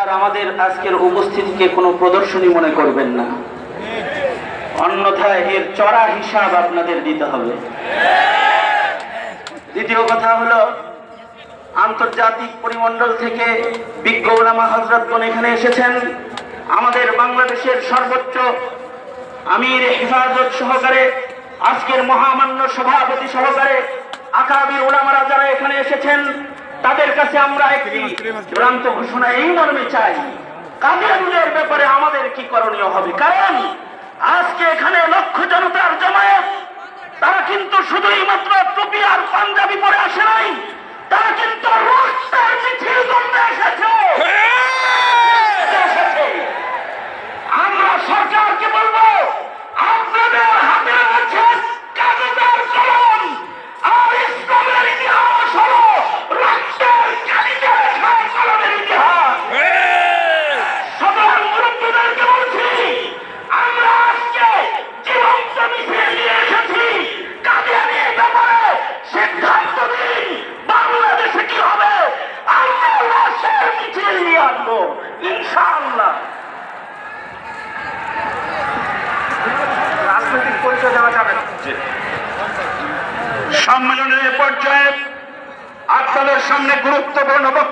আর আমাদের আজকের উপস্থিতিকে কোনো প্রদর্শনী মনে করবেন না। অন্যথায় এর চড়া হিসাব আপনাদের দিতে হবে। দ্বিতীয় কথা হলো, আন্তর্জাতিক পরিমণ্ডল থেকে বিজ্ঞ ওলামা হজরতগণ এখানে এসেছেন। আমাদের বাংলাদেশের সর্বোচ্চ আমির হেফাজত সহকারে, আজকের মহামান্য সভাপতি সহকারে আকাবির ওলামারা যারা এখানে এসেছেন তাদের কাছে আমরা একটি চূড়ান্ত ঘোষণা এই মর্মে চাই। কাদের ব্যাপারে আমাদের কি করণীয় হবে? কারণ আজকে এখানে লক্ষ জনতার আসব ইনশাআল্লাহ। রাজনৈতিক পরিচয় দেওয়া যাবে সম্মেলনের পর্যায়ে আপনাদের সামনে গুরুত্বপূর্ণ